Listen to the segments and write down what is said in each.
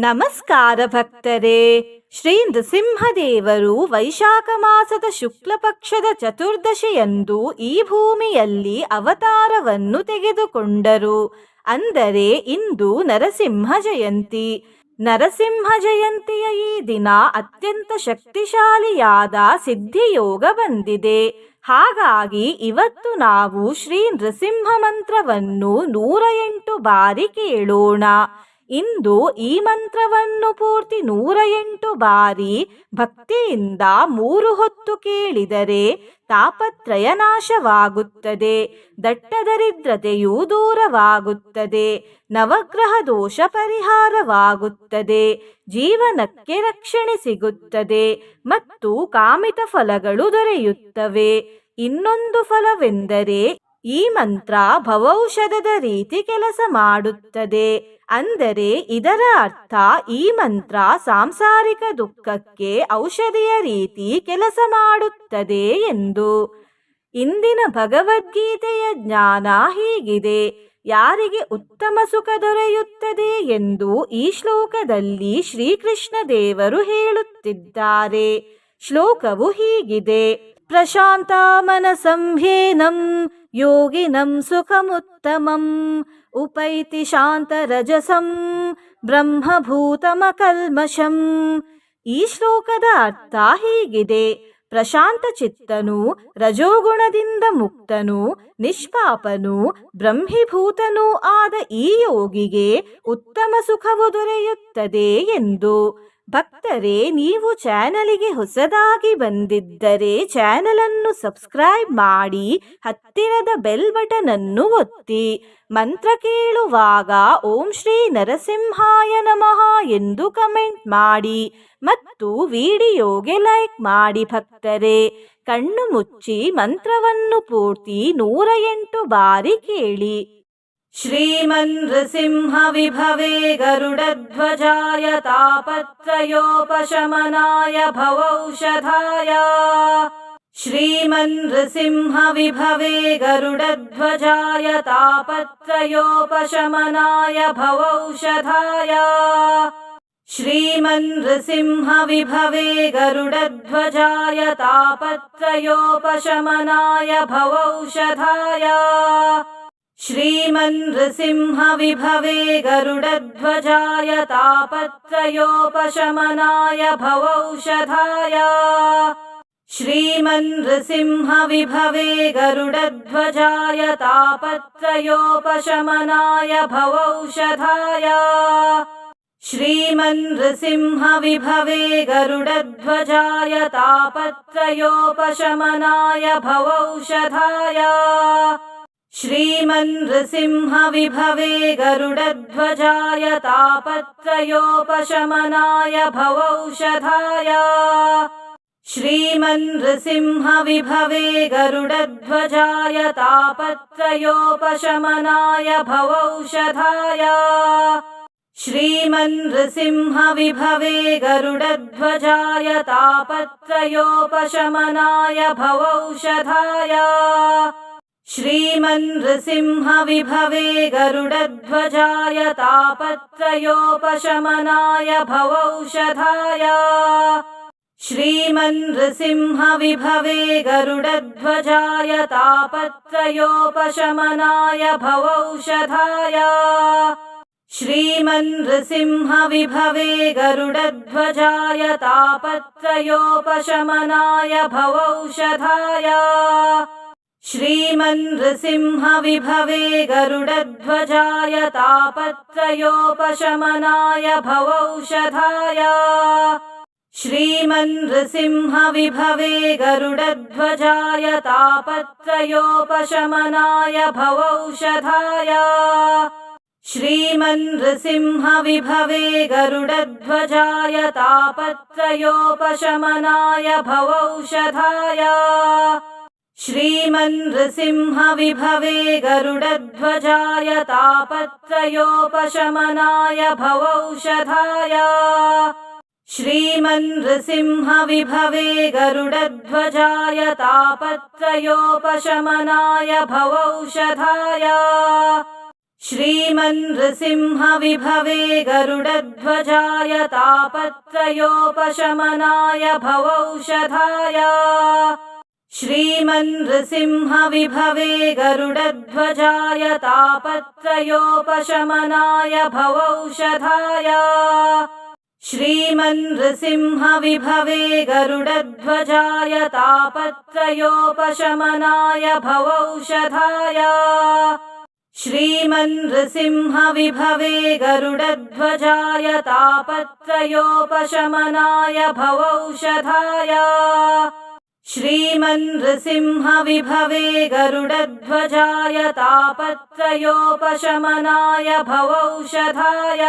ನಮಸ್ಕಾರ ಭಕ್ತರೇ. ಶ್ರೀ ನೃಸಿಂಹದೇವರು ವೈಶಾಖ ಮಾಸದ ಶುಕ್ಲ ಪಕ್ಷದ ಚತುರ್ದಶಿಯಂದು ಈ ಭೂಮಿಯಲ್ಲಿ ಅವತಾರವನ್ನು ತೆಗೆದುಕೊಂಡರು. ಅಂದರೆ ಇಂದು ನರಸಿಂಹ ಜಯಂತಿ. ನರಸಿಂಹ ಜಯಂತಿಯ ಈ ದಿನ ಅತ್ಯಂತ ಶಕ್ತಿಶಾಲಿಯಾದ ಸಿದ್ಧಿಯೋಗ ಬಂದಿದೆ. ಹಾಗಾಗಿ ಇವತ್ತು ನಾವು ಶ್ರೀ ನೃಸಿಂಹ ಮಂತ್ರವನ್ನು ನೂರ ಎಂಟು ಬಾರಿ ಕೇಳೋಣ. ಇಂದು ಈ ಮಂತ್ರವನ್ನು ಪೂರ್ತಿ ನೂರ ಎಂಟು ಬಾರಿ ಭಕ್ತಿಯಿಂದ ಮೂರು ಹೊತ್ತು ಕೇಳಿದರೆ ತಾಪತ್ರಯ ನಾಶವಾಗುತ್ತದೆ ದಟ್ಟ ದರಿದ್ರತೆಯೂ ದೂರವಾಗುತ್ತದೆ, ನವಗ್ರಹ ದೋಷ ಪರಿಹಾರವಾಗುತ್ತದೆ, ಜೀವನಕ್ಕೆ ರಕ್ಷಣೆ ಸಿಗುತ್ತದೆ ಮತ್ತು ಕಾಮಿತ ಫಲಗಳು ದೊರೆಯುತ್ತವೆ. ಇನ್ನೊಂದು ಫಲವೆಂದರೆ ಈ ಮಂತ್ರ ಭವೌಷಧದ ರೀತಿ ಕೆಲಸ ಮಾಡುತ್ತದೆ. ಅಂದರೆ ಇದರ ಅರ್ಥ ಈ ಮಂತ್ರ ಸಾಂಸಾರಿಕ ದುಃಖಕ್ಕೆ ಔಷಧಿಯ ರೀತಿ ಕೆಲಸ ಮಾಡುತ್ತದೆ ಎಂದು. ಇಂದಿನ ಭಗವದ್ಗೀತೆಯ ಜ್ಞಾನ ಹೀಗಿದೆ. ಯಾರಿಗೆ ಉತ್ತಮ ಸುಖ ದೊರೆಯುತ್ತದೆ ಎಂದು ಈ ಶ್ಲೋಕದಲ್ಲಿ ಶ್ರೀಕೃಷ್ಣ ದೇವರು ಹೇಳುತ್ತಿದ್ದಾರೆ. ಶ್ಲೋಕವು ಹೀಗಿದೆ. ಮನಸಂಹ್ಯೇನಂ ಯೋಗಿನಂ ಸುಖಮುತ್ತಮಂ ಉಪೈತಿ ಶಾಂತರಜಸಂ ಬ್ರಹ್ಮಭೂತಮಕಲ್ಮಷಂ ಈ ಶ್ಲೋಕದ ಅರ್ಥ ಹೀಗಿದೆ ಪ್ರಶಾಂತ ಚಿತ್ತನು ರಜೋಗುಣದಿಂದ ಮುಕ್ತನು ನಿಷ್ಪಾಪನು ಬ್ರಹ್ಮಿಭೂತನೂ ಆದ ಈ ಯೋಗಿಗೆ ಉತ್ತಮ ಸುಖವು ದೊರೆಯುತ್ತದೆ ಎಂದು ಭಕ್ತರೇ, ನೀವು ಚಾನಲಿಗೆ ಹೊಸದಾಗಿ ಬಂದಿದ್ದರೆ ಚಾನಲ್ ಅನ್ನು ಸಬ್ಸ್ಕ್ರೈಬ್ ಮಾಡಿ, ಹತ್ತಿರದ ಬೆಲ್ ಬಟನ್ ಅನ್ನು ಒತ್ತಿ. ಮಂತ್ರ ಕೇಳುವಾಗ ಓಂ ಶ್ರೀ ನರಸಿಂಹಾಯ ನಮಃ ಎಂದು ಕಮೆಂಟ್ ಮಾಡಿ ಮತ್ತು ವಿಡಿಯೋಗೆ ಲೈಕ್ ಮಾಡಿ ಭಕ್ತರೇ. ಕಣ್ಣು ಮುಚ್ಚಿ ಮಂತ್ರವನ್ನು ಪೂರ್ತಿ ನೂರ ಎಂಟು ಬಾರಿ ಕೇಳಿ. श्रीमन्नृसिंहविभवे गरुडध्वजाय तापत्रयोपशमनाय भवौषधाय। श्रीमन्नृसिंहविभवे गरुडध्वजाय तापत्रयोपशमनाय भवौषधाय। श्रीमन्नृसिंहविभवे गरुडध्वजाय तापत्रयोपशमनाय भवौषधाय श्रीमन्नृसिंहविभवे गरुडध्वजाय तापत्रयोपशमनाय भवौषधाय। श्रीमन्नृसिंहविभवे गरुडध्वजाय तापत्रयोपशमनाय भवौषधाय। श्रीमन्नृसिंहविभवे गरुडध्वजाय तापत्रयोपशमनाय भवौषधाय श्रीमन्नृसिंहविभवे गरुडध्वजाय तापत्रयोपशमनाय भवौषधाय। श्रीमन्नृसिंहविभवे गरुडध्वजाय तापत्रयोपशमनाय भवौषधाय। श्रीमन्नृसिंहविभवे गरुडध्वजाय तापत्रयोपशमनाय भवौषधाय श्रीमन्नृसिंहविभवे गरुडध्वजाय तापत्रयोपशमनाय भवौषधाय। श्रीमन्नृसिंहविभवे गरुडध्वजाय तापत्रयोपशमनाय भवौषधाय। श्रीमन्नृसिंहविभवे गरुडध्वजाय तापत्रयोपशमनाय भवौषधाय श्रीमन्नृसिंहविभवे गरुडध्वजाय तापत्रयोपशमनाय भवौषधाय। श्रीमन्नृसिंहविभवे गरुडध्वजाय तापत्रयोपशमनाय भवौषधाय। श्रीमन्नृसिंहविभवे गरुडध्वजाय तापत्रयोपशमनाय भवौषधाय श्रीमन्नृसिंहविभवे गरुडध्वजाय तापत्रयोपशमनाय भवौषधाय। श्रीमन्नृसिंहविभवे गरुडध्वजाय तापत्रयोपशमनाय भवौषधाय। श्रीमन्नृसिंहविभवे गरुडध्वजाय तापत्रयोपशमनाय भवौषधाय श्रीमन्नृसिंहविभवे गरुडध्वजाय तापत्रयोपशमनाय भवौषधाय। श्रीमन्नृसिंहविभवे गरुडध्वजाय तापत्रयोपशमनाय भवौषधाय। श्रीमन्नृसिंहविभवे गरुडध्वजाय तापत्रयोपशमनाय भवौषधाय श्रीमन्नृसिंहविभवे गरुडध्वजाय तापत्रयोपशमनाय भवौषधाय।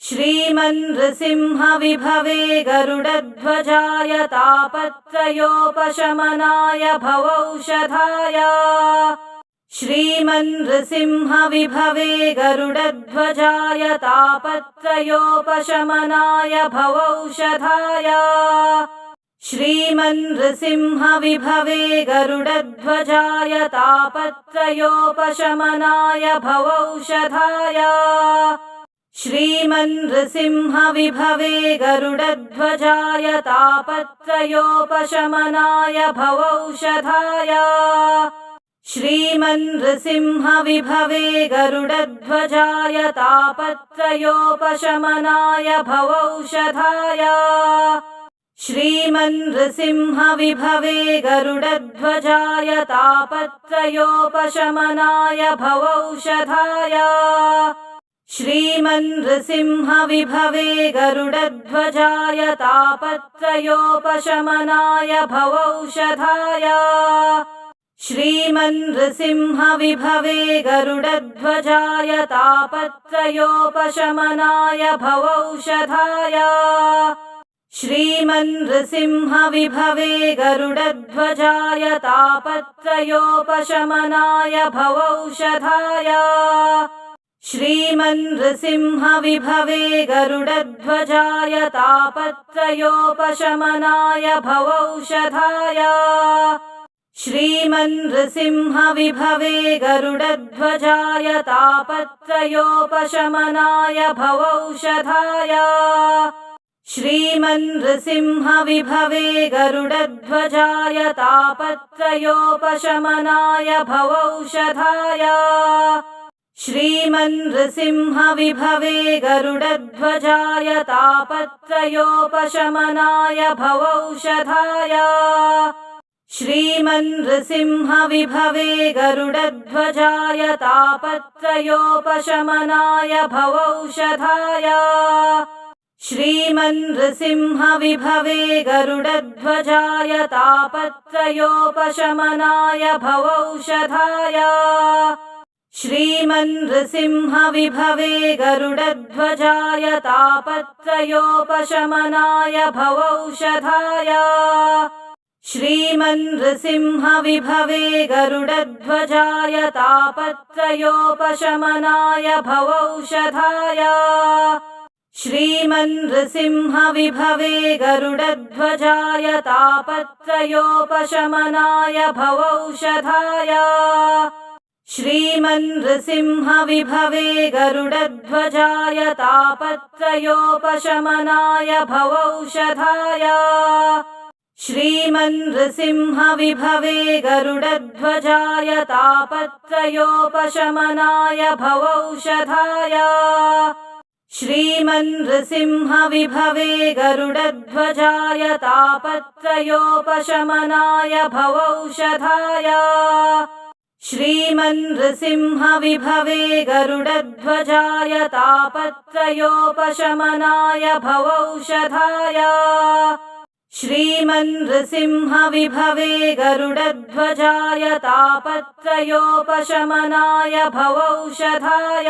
श्रीमन्नृसिंहविभवे गरुडध्वजाय तापत्रयोपशमनाय भवौषधाय। श्रीमन्नृसिंहविभवे गरुडध्वजाय तापत्रयोपशमनाय भवौषधाय श्रीमन्नृसिंहविभवे गरुडध्वजाय तापत्रयोपशमनाय भवौषधाय। श्रीमन्नृसिंहविभवे गरुडध्वजाय तापत्रयोपशमनाय भवौषधाय। श्रीमन्नृसिंहविभवे गरुडध्वजाय तापत्रयोपशमनाय भवौषधाय श्रीमन्नृसिंहविभवे गरुडध्वजाय तापत्रयोपशमनाय भवौषधाय। श्रीमन्नृसिंहविभवे गरुडध्वजाय तापत्रयोपशमनाय भवौषधाय। श्रीमन्नृसिंहविभवे गरुडध्वजाय तापत्रयोपशमनाय भवौषधाय श्रीमन्नृसिंहविभवे गरुडध्वजाय तापत्रयोपशमनाय भवौषधाय। श्रीमन्नृसिंहविभवे गरुडध्वजाय तापत्रयोपशमनाय भवौषधाय। श्रीमन्नृसिंहविभवे गरुडध्वजाय तापत्रयोपशमनाय भवौषधाय श्रीमन्नृसिंहविभवे गरुडध्वजाय तापत्रयोपशमनाय भवौषधाय। श्रीमन्नृसिंहविभवे गरुडध्वजाय तापत्रयोपशमनाय भवौषधाय। श्रीमन्नृसिंहविभवे गरुडध्वजाय तापत्रयोपशमनाय भवौषधाय श्रीमन्नृसिंहविभवे गरुडध्वजाय तापत्रयोपशमनाय भवौषधाय। श्रीमन्नृसिंहविभवे गरुडध्वजाय तापत्रयोपशमनाय भवौषधाय। श्रीमन्नृसिंहविभवे गरुडध्वजाय तापत्रयोपशमनाय भवौषधाय श्रीमन्नृसिंहविभवे गरुडध्वजाय तापत्रयोपशमनाय भवौषधाय। श्रीमन्नृसिंहविभवे गरुडध्वजाय तापत्रयोपशमनाय भवौषधाय। श्रीमन्नृसिंहविभवे गरुडध्वजाय तापत्रयोपशमनाय भवौषधाय श्रीमन्नृसिंहविभवे गरुडध्वजाय तापत्रयोपशमनाय भवौषधाय। श्रीमन्नृसिंहविभवे गरुडध्वजाय तापत्रयोपशमनाय भवौषधाय। श्रीमन्नृसिंहविभवे गरुडध्वजाय तापत्रयोपशमनाय भवौषधाय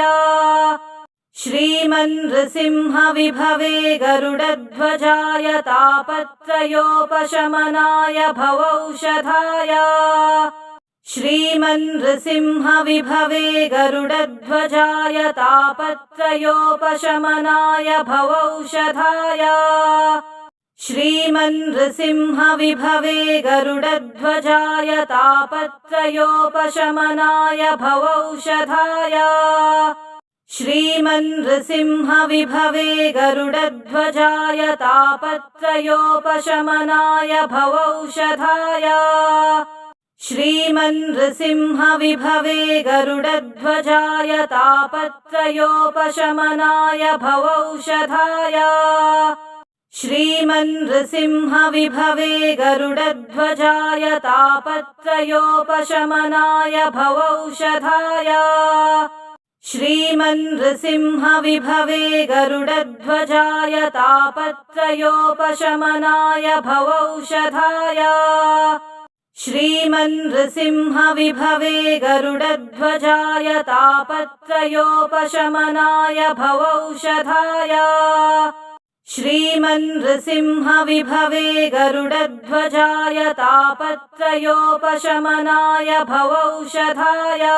श्रीमन्नृसिंहविभवे गरुडध्वजाय तापत्रयोपशमनाय भवौषधाय। श्रीमन्नृसिंहविभवे गरुडध्वजाय तापत्रयोपशमनाय भवौषधाय। श्रीमन्नृसिंहविभवे गरुडध्वजाय तापत्रयोपशमनाय भवौषधाय श्रीमन्नृसिंहविभवे गरुडध्वजाय तापत्रयोपशमनाय भवौषधाय। श्रीमन्नृसिंहविभवे गरुडध्वजाय तापत्रयोपशमनाय भवौषधाय। श्रीमन्नृसिंहविभवे गरुडध्वजाय तापत्रयोपशमनाय भवौषधाय श्रीमन्नृसिंहविभवे गरुडध्वजाय तापत्रयोपशमनाय भवौषधाय। श्रीमन्नृसिंहविभवे गरुडध्वजाय तापत्रयोपशमनाय भवौषधाय। श्रीमन्नृसिंहविभवे गरुडध्वजाय तापत्रयोपशमनाय भवौषधाय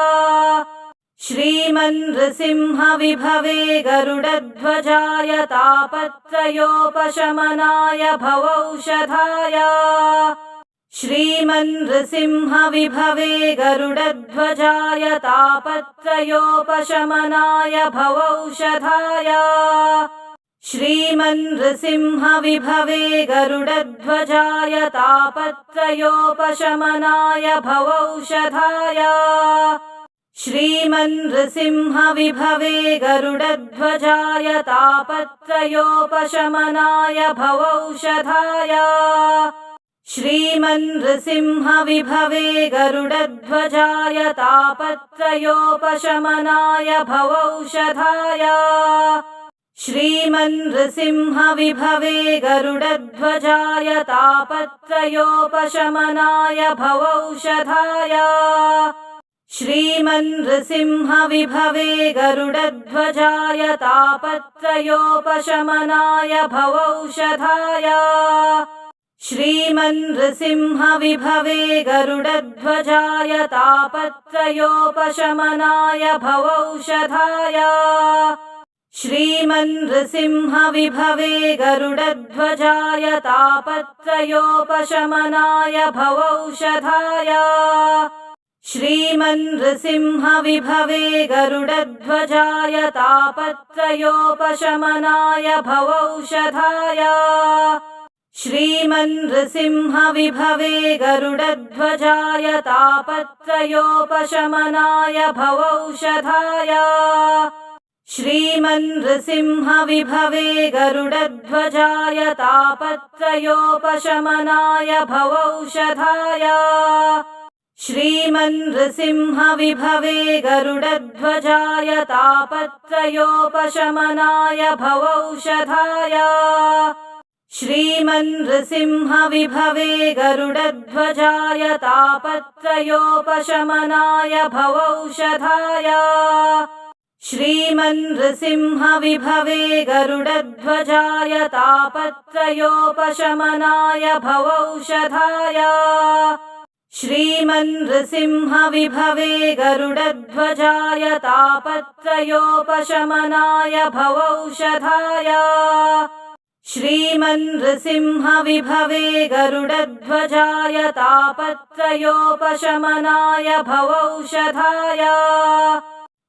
श्रीमन्नृसिंहविभवे गरुडध्वजाय तापत्रयोपशमनाय भवौषधाय। श्रीमन्नृसिंहविभवे गरुडध्वजाय तापत्रयोपशमनाय भवौषधाय। श्रीमन्नृसिंहविभवे गरुडध्वजाय तापत्रयोपशमनाय भवौषधाय श्रीमन्नृसिंहविभवे गरुडध्वजाय तापत्रयोपशमनाय भवौषधाय। श्रीमन्नृसिंहविभवे गरुडध्वजाय तापत्रयोपशमनाय भवौषधाय। श्रीमन्नृसिंहविभवे गरुडध्वजाय तापत्रयोपशमनाय भवौषधाय श्रीमन्नृसिंहविभवे गरुडध्वजाय तापत्रयोपशमनाय भवौषधाय। श्रीमन्नृसिंहविभवे गरुडध्वजाय तापत्रयोपशमनाय भवौषधाय। श्रीमन्नृसिंहविभवे गरुडध्वजाय तापत्रयोपशमनाय भवौषधाय श्रीमन्नृसिंहविभवे गरुडध्वजाय तापत्रयोपशमनाय भवौषधाय। श्रीमन्नृसिंहविभवे गरुडध्वजाय तापत्रयोपशमनाय भवौषधाय। श्रीमन्नृसिंहविभवे गरुडध्वजाय तापत्रयोपशमनाय भवौषधाय श्रीमन्नृसिंहविभवे गरुडध्वजाय तापत्रयोपशमनाय भवौषधाय। श्रीमन्नृसिंहविभवे गरुडध्वजाय तापत्रयोपशमनाय भवौषधाय। श्रीमन्नृसिंहविभवे गरुडध्वजाय तापत्रयोपशमनाय भवौषधाय श्रीमन्नृसिंहविभवे गरुडध्वजाय तापत्रयोपशमनाय भवौषधाय। श्रीमन्नृसिंहविभवे गरुडध्वजाय तापत्रयोपशमनाय भवौषधाय।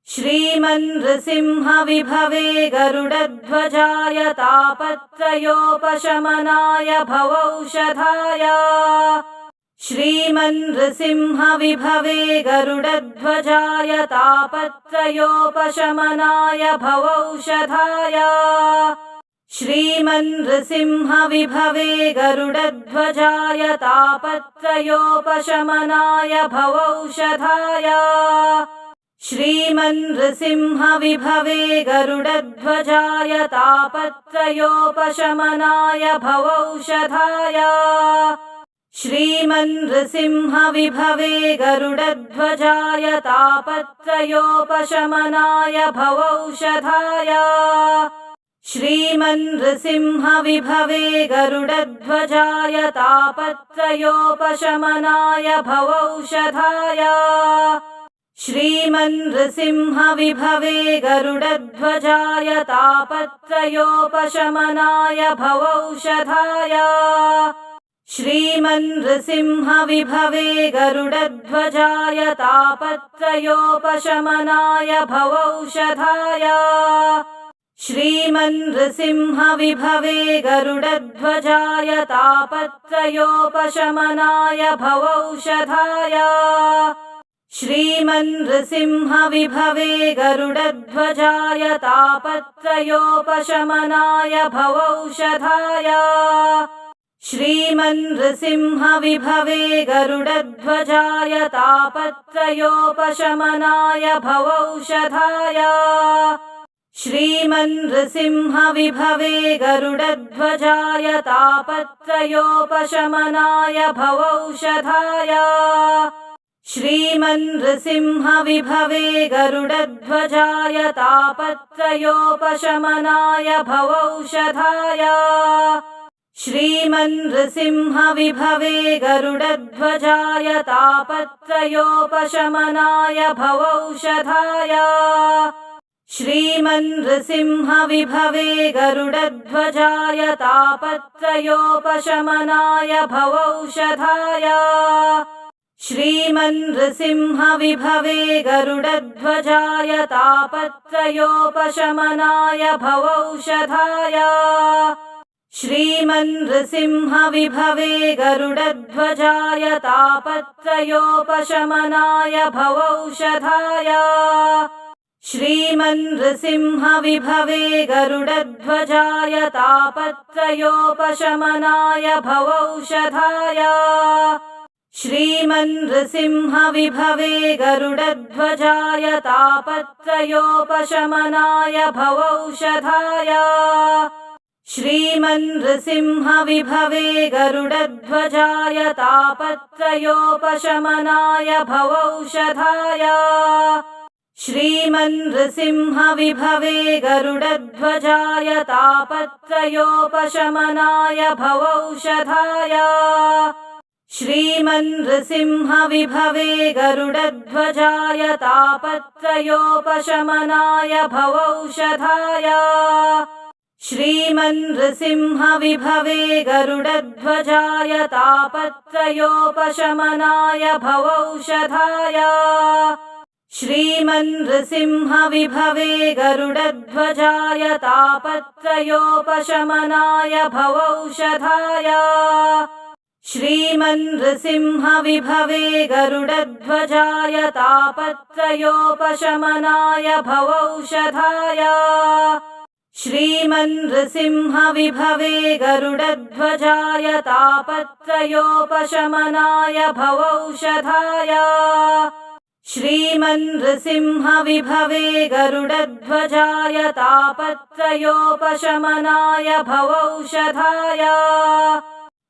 श्रीमन्नृसिंहविभवे गरुडध्वजाय तापत्रयोपशमनाय भवौषधाय श्रीमन्नृसिंहविभवे गरुडध्वजाय तापत्रयोपशमनाय भवौषधाय। श्रीमन्नृसिंहविभवे गरुडध्वजाय तापत्रयोपशमनाय भवौषधाय। श्रीमन्नृसिंहविभवे गरुडध्वजाय तापत्रयोपशमनाय भवौषधाय श्रीमन्नृसिंहविभवे गरुडध्वजाय तापत्रयोपशमनाय भवौषधाय। श्रीमन्नृसिंहविभवे गरुडध्वजाय तापत्रयोपशमनाय भवौषधाय। श्रीमन्नृसिंहविभवे गरुडध्वजाय तापत्रयोपशमनाय भवौषधाय श्रीमन्नृसिंहविभवे गरुडध्वजाय तापत्रयोपशमनाय भवौषधाय। श्रीमन्नृसिंहविभवे गरुडध्वजाय तापत्रयोपशमनाय भवौषधाय। श्रीमन्नृसिंहविभवे गरुडध्वजाय तापत्रयोपशमनाय भवौषधाय श्रीमन्नृसिंहविभवे गरुडध्वजाय तापत्रयोपशमनाय भवौषधाय। श्रीमन्नृसिंहविभवे गरुडध्वजाय तापत्रयोपशमनाय भवौषधाय। श्रीमन्नृसिंहविभवे गरुडध्वजाय तापत्रयोपशमनाय भवौषधाय श्रीमन्नृसिंहविभवे गरुडध्वजाय तापत्रयोपशमनाय भवौषधाय। श्रीमन्नृसिंहविभवे गरुडध्वजाय तापत्रयोपशमनाय भवौषधाय। श्रीमन्नृसिंहविभवे गरुडध्वजाय तापत्रयोपशमनाय भवौषधाय श्रीमन्नृसिंहविभवे गरुडध्वजाय तापत्रयोपशमनाय भवौषधाय। श्रीमन्नृसिंहविभवे गरुडध्वजाय तापत्रयोपशमनाय भवौषधाय। श्रीमन्नृसिंहविभवे गरुडध्वजाय तापत्रयोपशमनाय भवौषधाय श्रीमन्नृसिंहविभवे गरुडध्वजाय तापत्रयोपशमनाय भवौषधाय। श्रीमन्नृसिंहविभवे गरुडध्वजाय तापत्रयोपशमनाय भवौषधाय। श्रीमन्नृसिंहविभवे गरुडध्वजाय तापत्रयोपशमनाय भवौषधाय श्रीमन्नृसिंहविभवे गरुडध्वजाय तापत्रयोपशमनाय भवौषधाय। श्रीमन्नृसिंहविभवे गरुडध्वजाय तापत्रयोपशमनाय भवौषधाय। श्रीमन्नृसिंहविभवे गरुडध्वजाय तापत्रयोपशमनाय भवौषधाय श्रीमन्नृसिंहविभवे गरुडध्वजाय तापत्रयोपशमनाय भवौषधाय। श्रीमन्नृसिंहविभवे गरुडध्वजाय तापत्रयोपशमनाय भवौषधाय।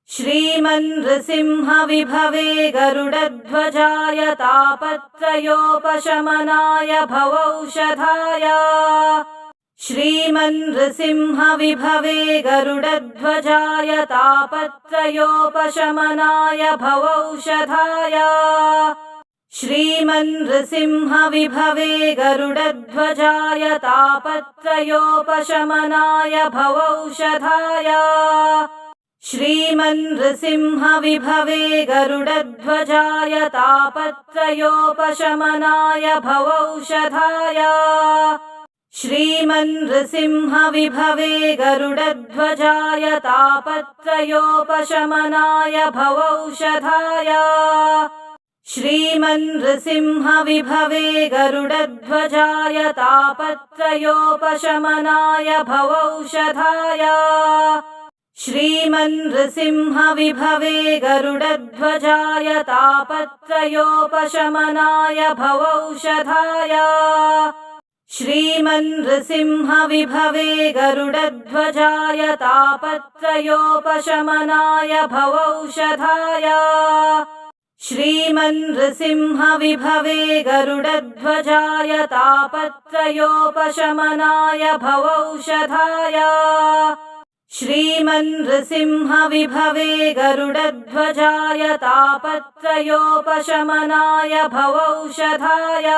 श्रीमन्नृसिंहविभवे गरुडध्वजाय तापत्रयोपशमनाय भवौषधाय श्रीमन्नृसिंहविभवे गरुडध्वजाय तापत्रयोपशमनाय भवौषधाय। श्रीमन्नृसिंहविभवे गरुडध्वजाय तापत्रयोपशमनाय भवौषधाय। श्रीमन्नृसिंहविभवे गरुडध्वजाय तापत्रयोपशमनाय भवौषधाय श्रीमन्नृसिंहविभवे गरुडध्वजाय तापत्रयोपशमनाय भवौषधाय। श्रीमन्नृसिंहविभवे गरुडध्वजाय तापत्रयोपशमनाय भवौषधाय। श्रीमन्नृसिंहविभवे गरुडध्वजाय तापत्रयोपशमनाय भवौषधाय श्रीमन्नृसिंहविभवे गरुडध्वजाय तापत्रयोपशमनाय भवौषधाय। श्रीमन्नृसिंहविभवे गरुडध्वजाय तापत्रयोपशमनाय भवौषधाय। श्रीमन्नृसिंहविभवे गरुडध्वजाय तापत्रयोपशमनाय भवौषधाय